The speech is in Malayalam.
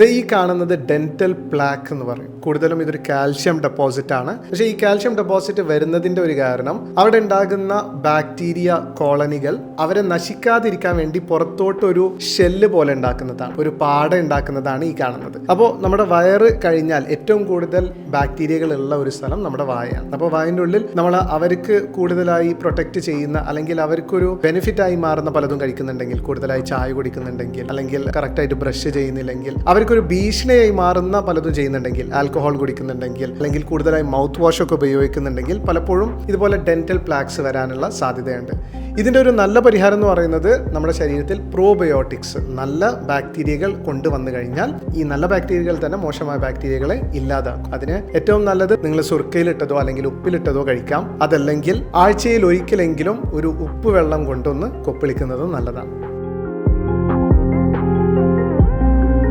ഇത് ഈ കാണുന്നത് ഡെന്റൽ പ്ലാക്ക് എന്ന് പറയും. കൂടുതലും ഇതൊരു കാൽഷ്യം ഡെപ്പോസിറ്റ് ആണ്. പക്ഷേ ഈ കാൽഷ്യം ഡെപ്പോസിറ്റ് വരുന്നതിന്റെ ഒരു കാരണം അവിടെ ഉണ്ടാകുന്ന ബാക്ടീരിയ കോളനികൾ അവരെ നശിക്കാതിരിക്കാൻ വേണ്ടി പുറത്തോട്ട് ഒരു ഷെല്ല് പോലെ ഉണ്ടാക്കുന്നതാണ്. ഒരു പാട ഉണ്ടാക്കുന്നതാണ് ഈ കാണുന്നത്. അപ്പോൾ നമ്മുടെ വയറ് കഴിഞ്ഞാൽ ഏറ്റവും കൂടുതൽ ബാക്ടീരിയകൾ ഉള്ള ഒരു സ്ഥലം നമ്മുടെ വായയാണ്. അപ്പോൾ വായന്റെ ഉള്ളിൽ നമ്മൾ അവർക്ക് കൂടുതലായി പ്രൊട്ടക്റ്റ് ചെയ്യുന്ന അല്ലെങ്കിൽ അവർക്കൊരു ബെനിഫിറ്റ് ആയി മാറുന്ന പലതും കഴിക്കുന്നുണ്ടെങ്കിൽ കൂടുതലായി ചായ കുടിക്കുന്നുണ്ടെങ്കിൽ അല്ലെങ്കിൽ കറക്റ്റായിട്ട് ബ്രഷ് ചെയ്യുന്നില്ലെങ്കിൽ അവർക്കൊരു ഭീഷണിയായി മാറുന്ന പലതും ചെയ്യുന്നുണ്ടെങ്കിൽ ആൽക്കഹോൾ കുടിക്കുന്നുണ്ടെങ്കിൽ അല്ലെങ്കിൽ കൂടുതലായി മൗത്ത് വാഷ് ഒക്കെ ഉപയോഗിക്കുന്നുണ്ടെങ്കിൽ പലപ്പോഴും ഇതുപോലെ ഡെന്റൽ പ്ലാക്സ് വരാനുള്ള സാധ്യതയുണ്ട്. ഇതിന്റെ ഒരു നല്ല പരിഹാരം എന്ന് പറയുന്നത് നമ്മുടെ ശരീരത്തിൽ പ്രോബയോട്ടിക്സ് നല്ല ബാക്ടീരിയകൾ കൊണ്ടുവന്നു കഴിഞ്ഞാൽ ഈ നല്ല ബാക്ടീരിയകൾ തന്നെ മോശമായ ബാക്ടീരിയകളെ ഇല്ലാതാക്കും. അതിന് ഏറ്റവും നല്ലത് നിങ്ങൾ സുർക്കയിലിട്ടതോ അല്ലെങ്കിൽ ഉപ്പിലിട്ടതോ കഴിക്കാം. അതല്ലെങ്കിൽ ആഴ്ചയിൽ ഒരിക്കലെങ്കിലും ഒരു ഉപ്പ് വെള്ളം കൊണ്ടൊന്ന് കൊപ്പിളിക്കുന്നതും നല്ലതാണ്.